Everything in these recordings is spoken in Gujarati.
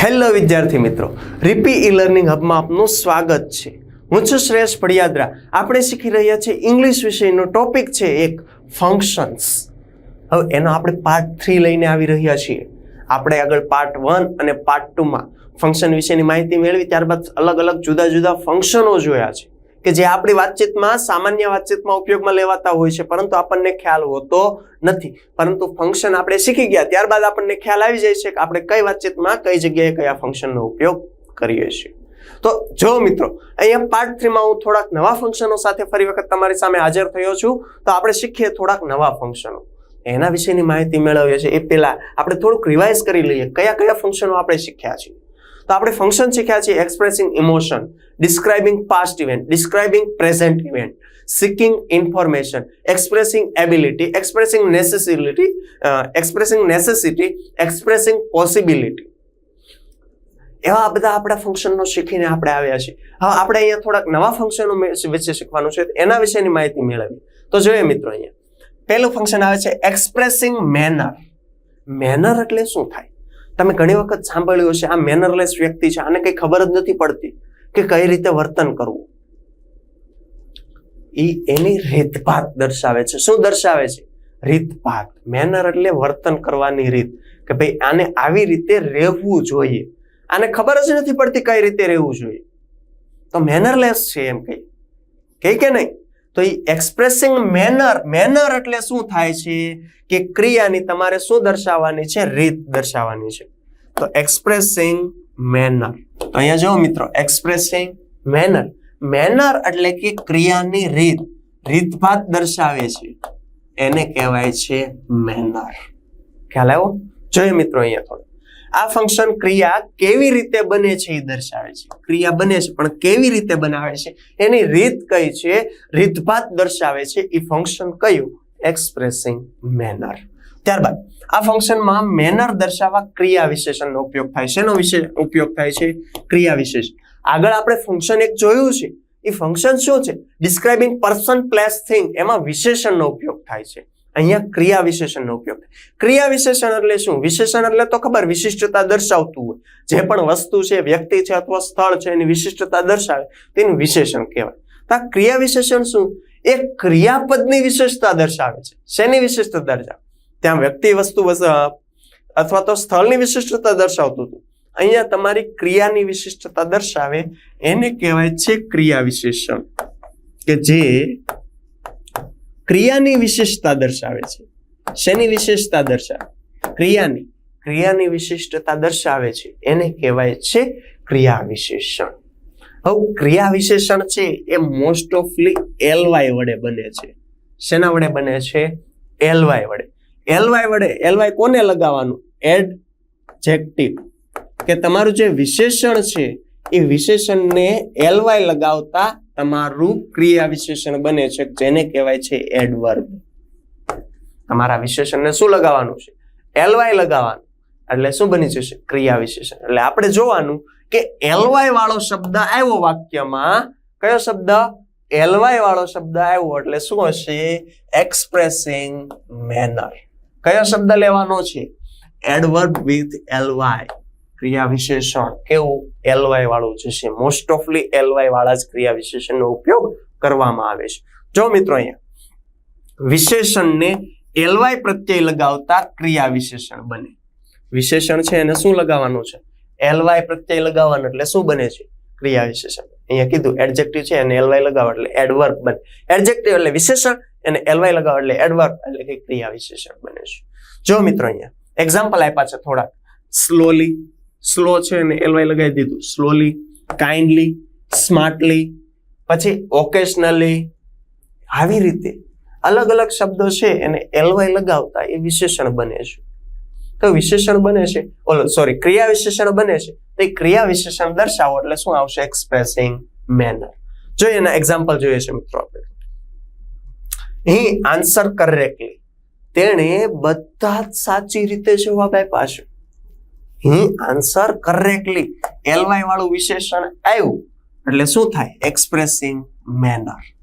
હેલો વિદ્યાર્થી મિત્રો, રીપી ઈ લર્નિંગ હબમાં આપનું સ્વાગત છે. હું છું શ્રેયસ પડિયાદરા. આપણે શીખી રહ્યા છીએ ઇંગ્લિશ વિષયનો ટોપિક છે એક ફંક્શન્સ હવે એનો આપણે પાર્ટ થ્રી લઈને આવી રહ્યા છીએ. આપણે આગળ પાર્ટ વન અને પાર્ટ ટુમાં ફંક્શન વિશેની માહિતી મેળવી, ત્યારબાદ અલગ અલગ જુદા જુદા ફંક્શનો જોયા છે. કે જે આપણી વાતચીતમાં, સામાન્ય વાતચીતમાં ઉપયોગમાં લેવાતા હોય છે, પરંતુ આપણને ખ્યાલ હોતો નથી. પરંતુ ફંક્શન આપણે શીખી ગયા, ત્યારબાદ આપણને ખ્યાલ આવી જાય છે કે આપણે કઈ વાતચીતમાં, કઈ જગ્યાએ કયા ફંક્શનનો ઉપયોગ કરીએ છીએ. તો જો મિત્રો, અહીંયા પાર્ટ થ્રીમાં હું થોડાક નવા ફંક્શનો સાથે ફરી વખત તમારી સામે હાજર થયો છું, તો આપણે શીખીએ થોડાક નવા ફંક્શનો એના વિશેની માહિતી મેળવીએ છીએ. એ પહેલાં આપણે થોડુંક રિવાઇઝ કરી લઈએ કયા કયા ફંક્શનો આપણે શીખ્યા છીએ. તો આપણે ફંક્શન શીખ્યા છે expressing emotion describing past event describing present event seeking information expressing ability expressing necessity expressing necessity expressing possibility એવા બધા આપણા ફંક્શનનો શીખીને આપણે આવ્યા છીએ. હવે આપણે અહીંયા થોડાક નવા ફંક્શનો વિશે શીખવાનું છે. એના વિશેની માહિતી મેળવી તો જોઈએ મિત્રો અહીંયા. પહેલું ફંક્શન આવે છે એક્સપ્રેસિંગ મેનર મેનર એટલે શું થાય? તમે ઘણી વખત સાંભળ્યું હશે, આ મેનરલેસ વ્યક્તિ છે, આને કંઈ ખબર જ નથી પડતી કે કઈ રીતે વર્તન કરવું. એ એની રીતભાત દર્શાવે છે. શું દર્શાવે છે? રીતભાત. મેનર એટલે વર્તન કરવાની રીત. કે ભાઈ, આને આવી રીતે રહેવું જોઈએ. આને ખબર જ નથી પડતી કઈ રીતે રહેવું જોઈએ. તો મેનરલેસ છે એમ કઈ કે નહીં? તો એ એક્સપ્રેસિંગ મેનર મેનર એટલે શું થાય છે? કે ક્રિયાની તમારે શું દર્શાવવાની છે? રીત દર્શાવવાની છે. તો એક્સપ્રેસિંગ મેનર અહીંયા જો મિત્રો એક્સપ્રેસિંગ મેનર મેનર એટલે કે ક્રિયાની રીત. રીતભાત દર્શાવે છે. એને કહેવાય છે મેનર ખ્યાલ આવ્યો? જોઈએ મિત્રો અહીંયા થોડું. આ ફંક્શન ક્રિયા કેવી રીતે બને છે એ દર્શાવે છે. ક્રિયા બને છે, પણ કેવી રીતે બનાવે છે? એની રીત કઈ છે? રીતભાત દર્શાવે છે એ ફંક્શન કયું? એક્સપ્રેસિંગ મેનર ત્યારબાદ, આ ફંક્શનમાં મેનર દર્શાવવા ક્રિયા વિશેષણનો ઉપયોગ થાય છે. એનો વિશે ઉપયોગ થાય છે? ક્રિયા વિશેષણ. આગળ આપણે ફંક્શન એક જોયું છે. એ ફંક્શન શું છે? ડિસ્ક્રાઇબિંગ પર્સન પ્લેસ થિંગ એમાં વિશેષણનો ઉપયોગ થાય છે. અહીંયા ક્રિયા વિશેષણનો ઉપયોગ ક્રિયા વિશેષણ એટલે શું? વિશેષણ એટલે તો ખબર, વિશિષ્ટતા દર્શાવતું હોય. જે પણ વસ્તુ છે, વ્યક્તિ છે અથવા સ્થળ છે, એની વિશિષ્ટતા દર્શાવે, તેનું વિશેષણ કહેવાય. તો આ ક્રિયા વિશેષણ શું? એ ક્રિયાપદની વિશેષતા દર્શાવે છે. શેની વિશિષ્ટતા દર્શાવે? ત્યાં વ્યક્તિ વસ્તુ અથવા તો સ્થળની વિશિષ્ટતા દર્શાવતું હતું. અહીંયા તમારી ક્રિયાની વિશિષ્ટતા દર્શાવે, એને કહેવાય છે ક્રિયા વિશેષણ કે જે ક્રિયાની વિશેષતા દર્શાવે છે. શેની વિશેષતા દર્શાવે? ક્રિયાની. ક્રિયાની વિશિષ્ટતા દર્શાવે છે. એને કહેવાય છે ક્રિયા વિશેષણ હવે ક્રિયા વિશેષણ છે એ મોસ્ટ ઓફલી એલવાય વડે બને છે. શેના વડે બને છે? એલવાય વડે. એલવાય વડે એલવાય કોને લગાવવાનું? એડજેક્ટિવ. કે તમારું જે વિશેષણ છે એ વિશેષણને એલવાય લગાવતા તમારું ક્રિયા વિશેષણ બને છે, જેને કહેવાય છે એડવર્બ. તમારા વિશેષણને શું લગાવવાનું છે? એલવાય લગાવવાનું. એટલે શું બની જશે? ક્રિયા વિશેષણ એટલે આપણે જોવાનું કે એલવાય વાળો શબ્દ આવ્યો વાક્યમાં. કયો શબ્દ? એલવાય વાળો શબ્દ આવ્યો. એટલે શું હશે? એક્સપ્રેસિંગ મેનર કયો શબ્દ લેવાનો છે? એડવર્બ વિથ એલવાય ક્રિયા વિશેષણ કેવું એલવાય વાળું જશે મોસ્ટ ઓફલી એલવાય વાળા જ ક્રિયા વિશેષણનો ઉપયોગ કરવામાં આવે છે. જો મિત્રો અહીંયા વિશેષણને એલવાય પ્રત્યય લગાવતા ક્રિયા વિશેષણ બને. વિશેષણ છે એને શું લગાવવાનું છે? એલવાય પ્રત્યય લગાવવાનું એટલે શું બને છે? ક્રિયા વિશેષણ અહીંયા કીધું એડજેક્ટિવ છે એને એલવાય લગાવવા એટલે એડવર્બ બને. એડજેક્ટિવ એટલે વિશેષણ, એને એલવાય લગાવ એટલે એડવર્બ એટલે કે ક્રિયા વિશેષણ બને છે. જો મિત્રો અહીંયા એક્ઝામ્પલ આપ્યા છે થોડાક. સ્લોલી સ્લો છે અને એલવાય લગાવી દીધું. સ્લોલી કાઇન્ડલી સ્માર્ટલી પછી ઓકેશનલી આવી રીતે અલગ અલગ શબ્દો છે એને એલવાય લગાવતા એ વિશેષણ બને છે. તો વિશેષણ બને છે, ઓલો સોરી ક્રિયા વિશેષણ બને છે, તો એ ક્રિયા વિશેષણ દર્શાવો એટલે શું આવશે? એક્સપ્રેસિંગ મેનર જો એના એક્ઝામ્પલ જોઈએ છે મિત્રો આપણે. અહીં આન્સર કરેક્ટલી તેણે બધા જ સાચી રીતે જવાબ આપ્યા છે. હી આન્સર કરેક્ટલી એલવાય વાળું વિશેષણ આવ્યું એટલે શું થાય? એક્સપ્રેસિંગ મેનર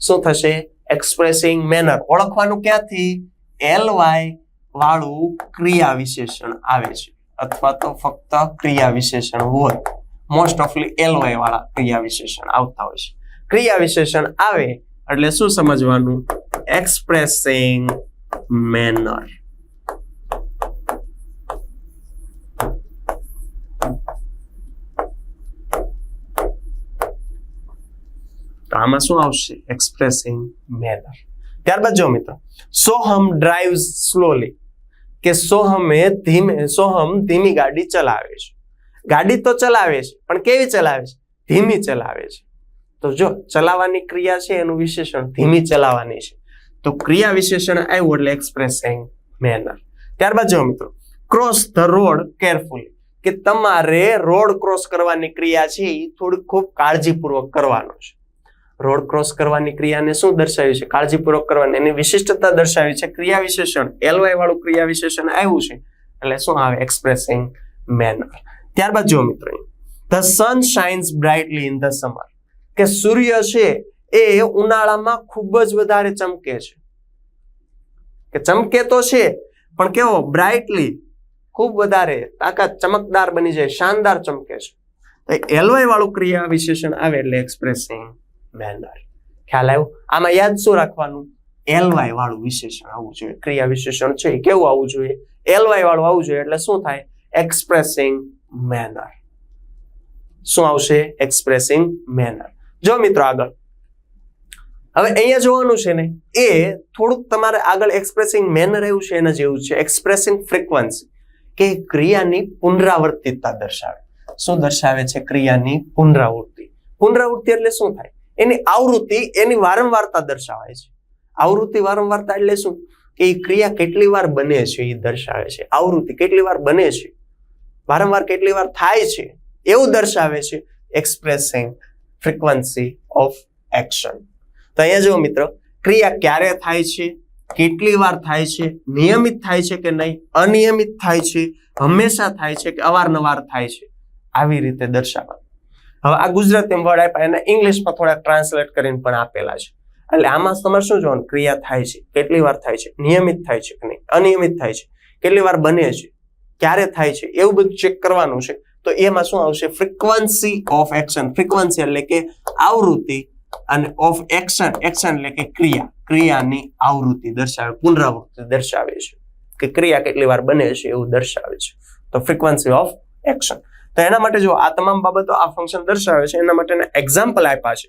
શું થશે? એક્સપ્રેસિંગ મેનર ઓળખવાનું ક્યાંથી? એલવાય વાળું ક્રિયા વિશેષણ આવે છે. અથવા તો ફક્ત ક્રિયા વિશેષણ હોય મોસ્ટ ઓફલી એલવાય વાળા ક્રિયા વિશેષણ આવતા હોય છે. ક્રિયા વિશેષણ આવે એટલે શું સમજવાનું? એક્સપ્રેસિંગ મેનર આમાં શું આવશે? એક્સપ્રેસિંગ મેનર ત્યારબાદ જો મિત્રો સોહમ ડ્રાઈવ સ્લોલી કે સોહમે ધીમે સોહમ ધીમી ગાડી ચલાવે છે. ગાડી તો ચલાવે છે, પણ કેવી ચલાવે છે? ધીમી ચલાવે છે. તો જો, ચલાવવાની ક્રિયા છે, એનું વિશેષણ ધીમી ચલાવવાની છે. તો ક્રિયા વિશેષણ આવ્યું એટલે એક્સપ્રેસિંગ મેનર ત્યારબાદ જો મિત્રો ક્રોસ ધ રોડ કેરફુલી કે તમારે રોડ ક્રોસ કરવાની ક્રિયા છે એ થોડી ખૂબ કાળજીપૂર્વક કરવાનો છે. રોડ ક્રોસ કરવાની ક્રિયાને શું દર્શાવ્યું છે? કાળજીપૂર્વક કરવાની. એની વિશિષ્ટતા દર્શાવી છે ક્રિયા વિશેષણ. એલવાય વાળું ક્રિયા વિશેષણ આવ્યું છે. એટલે શું આવે? એક્સપ્રેસિંગ મેનર ત્યારબાદ જો મિત્રો the sun shines brightly in the summer કે સૂર્ય છે એ ઉનાળામાં ખૂબ જ વધારે ચમકે છે. કે ચમકે તો છે, પણ કેવો? બ્રાઇટલી ખૂબ વધારે તાકાત ચમકદાર બની જાય, શાનદાર ચમકે છે. એલવાય વાળું ક્રિયા વિશેષણ આવે એટલે એક્સપ્રેસિંગ મેનર ખ્યાલ આવ્યો? આમાં યાદ શું રાખવાનું? એલવાય વાળું વિશેષણ આવવું જોઈએ. ક્રિયા વિશેષણ છે કેવું આવવું જોઈએ? એલવાય વાળું આવવું જોઈએ એટલે શું થાય? એક્સપ્રેસિંગ મેનર શું આવશે? એક્સપ્રેસિંગ મેનર જો મિત્રો આગળ. હવે અહીંયા જોવાનું છે ને એ થોડુંક તમારે આગળ એક્સપ્રેસિંગ મેનર એવું છે એના જેવું છે. એક્સપ્રેસિંગ ફ્રીક્વન્સી કે ક્રિયાની પુનરાવર્તિતતા દર્શાવે. શું દર્શાવે છે? ક્રિયાની પુનરાવૃત્તિ. પુનરાવૃત્તિ એટલે શું થાય? એની આવૃત્તિ એની વારંવારતા દર્શાવે છે. આવૃત્તિ વારંવારતા એટલે શું? કે એ ક્રિયા કેટલી વાર બને છે એ દર્શાવે છે. આવૃત્તિ કેટલી વાર બને છે? વારંવાર કેટલી વાર થાય છે? એવું દર્શાવે છે એક્સપ્રેસિંગ ફ્રીક્વન્સી ઓફ એક્શન તો અહીંયા જુઓ મિત્રો, ક્રિયા ક્યારે થાય છે? કેટલી વાર થાય છે? નિયમિત થાય છે કે નહીં? અનિયમિત થાય છે? હંમેશા થાય છે કે અવારનવાર થાય છે? આવી રીતે દર્શાવવા હવે આ ગુજરાતી વર્ડ આપ્યા એને ઇંગ્લિશમાં થોડા ટ્રાન્સલેટ કરીને પણ આપેલા છે. એટલે આમાં તમારે શું જોવાનું? ક્રિયા થાય છે. કેટલી વાર થાય છે? નિયમિત થાય છે કે નહીં? અનિયમિત થાય છે. કેટલી વાર બને છે? ક્યારે થાય છે? એવું બધું ચેક કરવાનું છે. તો એમાં શું આવશે? ફ્રીક્વન્સી ઓફ એક્શન ફ્રીક્વન્સી એટલે કે આવૃત્તિ અને ઓફ એક્શન એક્શન એટલે કે ક્રિયા. ક્રિયાની આવૃત્તિ દર્શાવે, પુનરાવૃત્તિ દર્શાવે છે. કે ક્રિયા કેટલી વાર બને છે એવું દર્શાવે છે. તો ફ્રીક્વન્સી ઓફ એક્શન તો એના માટે જો આ તમામ બાબતો આ ફંક્શન દર્શાવે છે, એના માટેના એક્ઝામ્પલ આપ્યા છે.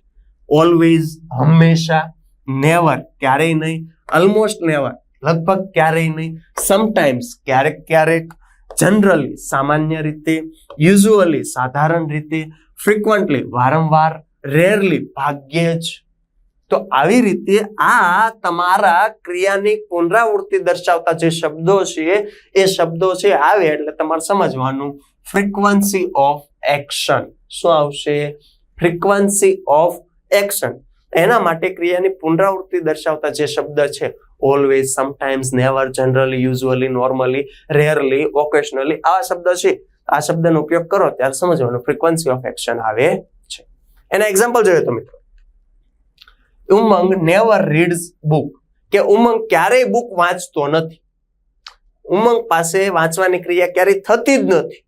ઓલવેઝ હંમેશા નેવર ક્યારેય નહીં ઓલમોસ્ટ નેવર લગભગ ક્યારેય નહીં સમટાઈમ્સ ક્યારેક ક્યારેક જનરલી સામાન્ય રીતે યુઝ્યુઅલી સાધારણ રીતે ફ્રિકવન્ટલી વારંવાર રેરલી ભાગ્યે જ. તો આવી રીતે આ તમારા ક્રિયાની પુનરાવૃત્તિ દર્શાવતા જે શબ્દો છે, એ શબ્દો છે, આવે એટલે તમારે સમજવાનું. ફ્રીક્વન્સી ઓફ એક્શન શું આવશે? ફ્રીક્વન્સી ઓફ એક્શન એના માટે ક્રિયાની પુનરાવૃત્તિ દર્શાવતા જે શબ્દ છે always sometimes never generally usually normally rarely occasionally આવા શબ્દ છે. આ શબ્દનો ઉપયોગ કરો, ત્યારે સમજવાનો ફ્રીક્વન્સી ઓફ એક્શન આવે છે. એના એક્ઝામ્પલ જોઈએ તો મિત્રો. ઉમંગ નેવર રીડ્સ બુક કે ઉમંગ ક્યારેય બુક વાંચતો નથી. ઉમંગ પાસે વાંચવાની ક્રિયા ક્યારેય થતી જ નથી.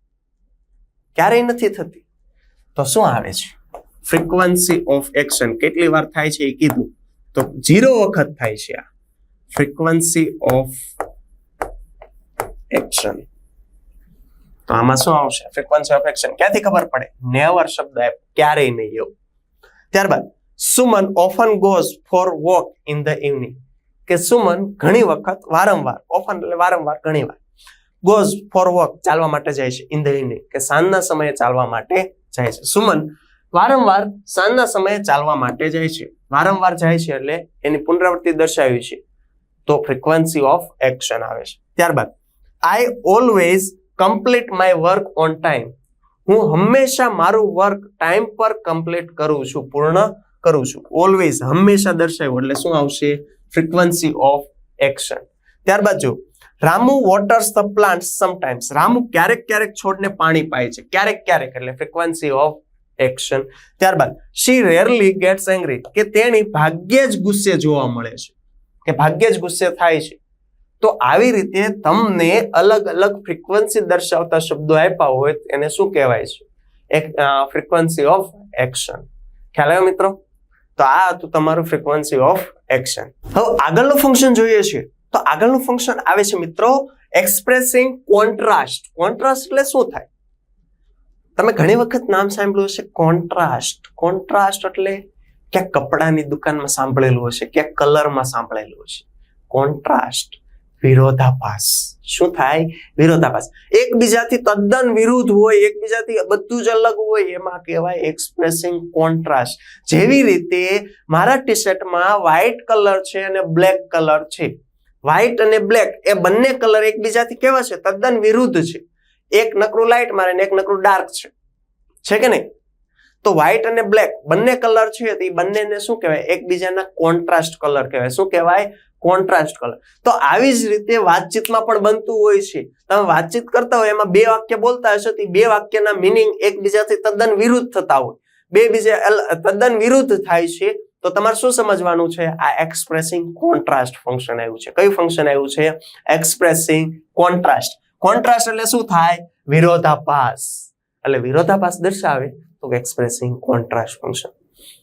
ક્યારેય નથી થતી. તો શું આવે છે? ફ્રીક્વન્સી ઓફ એક્શન કેટલી વાર થાય છે એ કીધું? તો જીરો વખત થાય છે આ. ફ્રીક્વન્સી ઓફ એક્શન તો આમાં શું આવશે? ફ્રીક્વન્સી ઓફ એક્શન ક્યાંથી ખબર પડે? નેવર શબ્દ આપ્યો. ક્યારેય નહીં એવું. ત્યારબાદ Suman often goes for walk in the evening કે સુમન ઘણી વખત વારંવાર ઓફન એટલે વારંવાર ઘણી વાર ગોઝ ફોર વોક ચાલવા માટે જાય છે ઇન કે સાંજના સમયે ચાલવા માટે જાય છે. સુમન, વારંવાર સાંજના સમયે ચાલવા માટે જાય છે. વારંવાર જાય છે એટલે એની પુનરાવૃત્તિ દર્શાવી છે. તો ફ્રીક્વન્સી ઓફ એક્શન આવે છે. ત્યારબાદ I always complete my work on time હું હંમેશા મારું વર્ક ટાઈમ પર કમ્પ્લીટ કરું છું, પૂર્ણ કરું છું. ઓલવેઝ હંમેશા દર્શાવ્યું, એટલે શું આવશે? ફ્રીક્વન્સી ઓફ એક્શન ત્યારબાદ જો, Ramu waters the plant sometimes Ramu ક્યારેક ક્યારેક છોડને પાણી પાય છે, ક્યારેક ક્યારેક એટલે ફ્રિકવન્સી ઓફ એક્શન ત્યારબાદ શી રેરલી ગેટ્સ એંગ્રી કે તેણી ભાગ્યે જ ગુસ્સે જોવા મળે છે, કે ભાગ્યે જ ગુસ્સે થાય છે. તો આવી રીતે તમને અલગ અલગ ફ્રિકવન્સી દર્શાવતા શબ્દો આપ્યા હોય, એને શું કહેવાય છે? એક ફ્રિકવન્સી ઓફ એક્શન ખ્યાલ આવ્યો મિત્રો? તો આ હતું તમારું ફ્રિકવન્સી ઓફ એક્શન હવે આગળનું ફંક્શન જોઈએ છીએ તો આગળનું ફંક્શન આવે છે મિત્રો એક્સપ્રેસિંગ કોન્ટ્રાસ્ટ કોન્ટ્રાસ્ટ એટલે શું થાય? તમે ઘણી વખત નામ સાંભળ્યું હશે કોન્ટ્રાસ્ટ કોન્ટ્રાસ્ટ એટલે ક્યાંક કપડાની દુકાનમાં સાંભળેલું હશે, ક્યાંક કલરમાં સાંભળેલું હશે. કોન્ટ્રાસ્ટ વિરોધાભાસ. શું થાય? વિરોધાભાસ. એકબીજાથી તદ્દન વિરુદ્ધ હોય, એકબીજાથી બધું જ અલગ હોય, એમાં કહેવાય એક્સપ્રેસિંગ કોન્ટ્રાસ્ટ જેવી રીતે મારા ટી શર્ટમાં વ્હાઇટ કલર છે અને બ્લેક કલર છે. વ્હાઇટ અને બ્લેક એ બંને કલર એકબીજાથી કેવા છે? તદ્દન વિરુદ્ધ છે. એક નકરું લાઇટ મારે ને એક નકરું ડાર્ક છે. છે કે નહીં? તો વ્હાઇટ અને બ્લેક બંને કલર છે તો એ બંનેને શું કહેવાય? એકબીજાના કોન્ટ્રાસ્ટ કલર કહેવાય. શું કહેવાય? કોન્ટ્રાસ્ટ કલર તો આવી જ રીતે વાતચીતમાં પણ બનતું હોય છે. તમે વાતચીત કરતા હોય, એમાં બે વાક્ય બોલતા હશો તો બે વાક્યના મિનિંગ એકબીજાથી તદ્દન વિરુદ્ધ થતા હોય. બે બીજા તદ્દન વિરુદ્ધ થાય છે. તો તમારે શું સમજવાનું છે? આ એક્સપ્રેસિંગ કોન્ટ્રાસ્ટ ફંક્શન આવ્યું છે. કયું ફંક્શન આવ્યું છે? એક્સપ્રેસિંગ કોન્ટ્રાસ્ટ કોન્ટ્રાસ્ટ એટલે શું થાય? વિરોધાભાસ. એટલે વિરોધાભાસ દર્શાવે તો એક્સપ્રેસિંગ કોન્ટ્રાસ્ટ ફંક્શન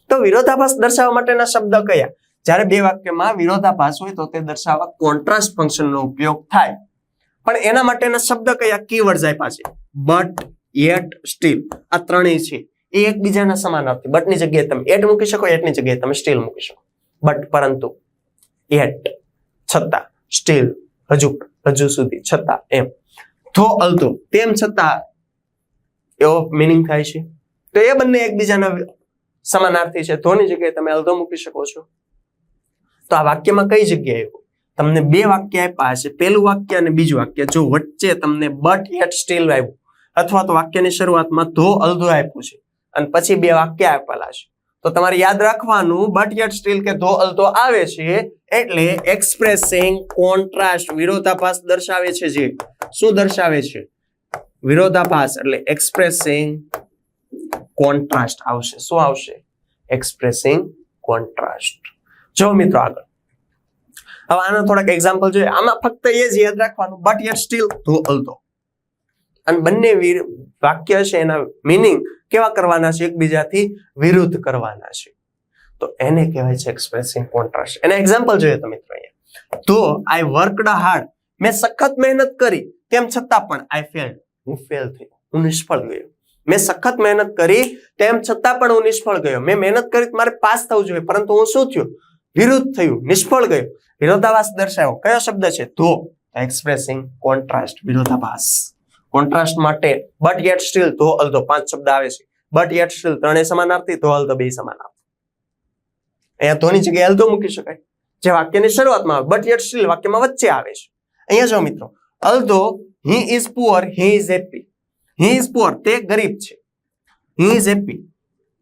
તો વિરોધાભાસ દર્શાવવા માટેના શબ્દ કયા? જ્યારે બે વાક્યમાં વિરોધાભાસ હોય તો તે દર્શાવવા કોન્ટ્રાસ્ટ ફંક્શનનો ઉપયોગ થાય. પણ એના માટેના શબ્દ કયા? કીવર્ડ્સ આપ્યા છે. બટ યેટ સ્ટીલ આ ત્રણેય છે. એ એકબીજાના સમાનાર્થી બટની જગ્યાએ તમે એટ મૂકી શકો એટની જગ્યાએ તમે સ્ટીલ મૂકી શકો. બટ પરંતુ એટ છતાં, સ્ટીલ હજુ હજુ સુધી છતાં એમ. થો અલતો, તેમ છતાં એવો મિનિંગ થાય છે? તો એ બંને એકબીજાના સમાનાર્થી છે. ધોની જગ્યાએ તમે અલધો મૂકી શકો છો. તો આ વાક્યમાં કઈ જગ્યાએ તમને બે વાક્ય આપ્યા છે પહેલું વાક્ય અને બીજું વાક્ય. જો વચ્ચે તમને બટ એટ સ્ટીલ આવ્યું, અથવા તો વાક્યની શરૂઆતમાં ધો અલધો આપ્યું છે. અને પછી બે વાક્ય આપેલા છે. તો તમારે યાદ રાખવાનું બટ યેટ સ્ટીલ કે ધો અલધો આવે છે, એટલે એક્સપ્રેસિંગ કોન્ટ્રાસ્ટ વિરોધાભાસ દર્શાવે છે જે? શું દર્શાવે છે? વિરોધાભાસ, એટલે એક્સપ્રેસિંગ કોન્ટ્રાસ્ટ આવશે. શું આવશે? એક્સપ્રેસિંગ કોન્ટ્રાસ્ટ જો મિત્રો આગળ. હવે આના થોડાક એક્ઝામ્પલ જોઈએ. આમાં ફક્ત એ જ યાદ રાખવાનું બટ યટ સ્ટીલ ધો અલધો અને બંને વાક્ય છે એના મિનિંગ કેવા કરવાના છે? એકબીજાથી વિરુદ્ધ કરવાના છે. તો એને કહેવાય છે એક્સપ્રેસિંગ કોન્ટ્રાસ્ટ એના એક્ઝામ્પલ જોઈએ તો મિત્રો અહીંયા. તો આઈ વર્કડ હાર્ડ મેં સખત મહેનત કરી. તેમ છતાં પણ આઈ ફેલ્ડ હું ફેલ થયો. હું નિષ્ફળ ગયો. મેં સખત મહેનત કરી. તેમ છતાં પણ હું નિષ્ફળ ગયો. મેં મહેનત કરી મારે પાસ થવું જોઈએ. પરંતુ હું શું થયું? વિરુદ્ધ થયું. નિષ્ફળ ગયો. વિરોધાભાસ દર્શાવ્યો. કયો શબ્દ છે? ધો એક્સપ્રેસિંગ કોન્ટ્રાસ્ટ વિરોધાભાસ. કોન્ટ્રાસ્ટ માટે but yet still though although પાંચ શબ્દ આવે છે. બટ યેટ સ્ટીલ ત્રણેય સમાનાર્થી ધો અલધો બે સમાનાર્થી અહીંયા ધોની જગ્યાએ અલધો મૂકી શકાય. જે વાક્યની શરૂઆતમાં આવે બટ યેટ સ્ટીલ વાક્યમાં વચ્ચે આવે છે. અહીંયા જો મિત્રો although he is poor he is happy he is poor તે ગરીબ છે. હી ઇઝ હેપી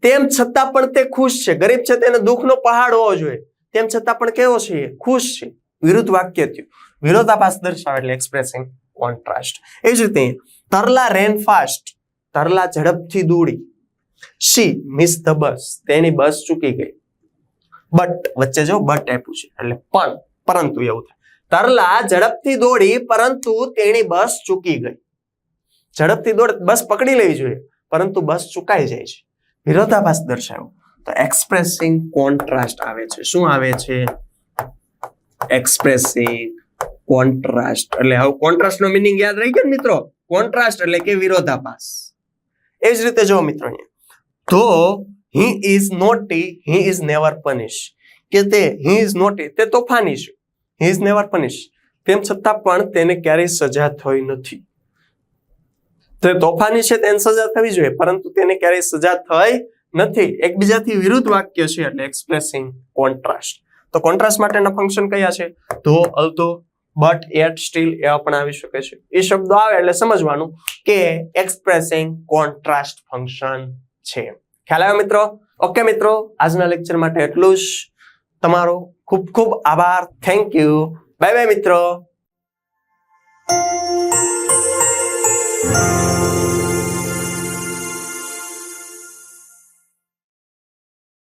તેમ છતાં પણ તે ખુશ છે. ગરીબ છે તેને દુઃખનો પહાડ હોવો જોઈએ. તેમ છતાં પણ કેવો છે ખુશ છે. વિરુદ્ધ વાક્ય થયું. વિરોધાભાસ દર્શાવે એટલે એક્સપ્રેસિંગ કોન્ટ્રાસ્ટ એ જ રીતે, તરલા રેન ફાસ્ટ તરલા ઝડપથી દોડી. શી મિસ ધ બસ તેની બસ ચૂકી ગઈ. બટ વચ્ચે જો બટ આપ્યું છે. એટલે પણ, પરંતુ એવું થાય. તરલા ઝડપથી દોડી, પરંતુ તેની બસ ચૂકી ગઈ. ઝડપથી દોડ બસ પકડી લેવી જોઈએ, પરંતુ બસ ચૂકાઈ જાય છે. વિરોધાભાસ દર્શાવ્યો તો એક્સપ્રેસિંગ કોન્ટ્રાસ્ટ આવે છે. શું આવે છે? એક્સપ્રેસિંગ કોન્ટ્રાસ્ટ એટલે હવે કોન્ટ્રાસ્ટ નો મિનિંગ યાદ રહી ગયો મિત્રો? કોન્ટ્રાસ્ટ એટલે કે વિરોધાભાસ. એ જ રીતે જો મિત્રો અહીંયા. તો he is naughty he is never punish કે તે હી ઇઝ નોટી તે તોફાની છે. હી ઇઝ નેવર પનિશ તેમ છતાં પણ તેને ક્યારેય સજા થઈ નથી. તે તોફાની છે, તેને સજા થવી જોઈએ, પરંતુ તેને ક્યારેય સજા થઈ નથી. એકબીજાથી વિરુદ્ધ વાક્ય છે, એટલે એક્સપ્રેસિંગ કોન્ટ્રાસ્ટ તો કોન્ટ્રાસ્ટ માટેના ફંક્શન કયા છે? Though although but yet steel એવા પણ આવી શકે છે. એ શબ્દો આવે એટલે સમજવાનું કે એક્સપ્રેસિંગ કોન્ટ્રાસ્ટ ફંક્શન છે. ખ્યાલ આવ્યો મિત્રો? ઓકે મિત્રો, આજના લેક્ચર માટે એટલું જ. તમારો ખૂબ ખૂબ આભાર. થેન્ક યુ બાય બાય મિત્રો.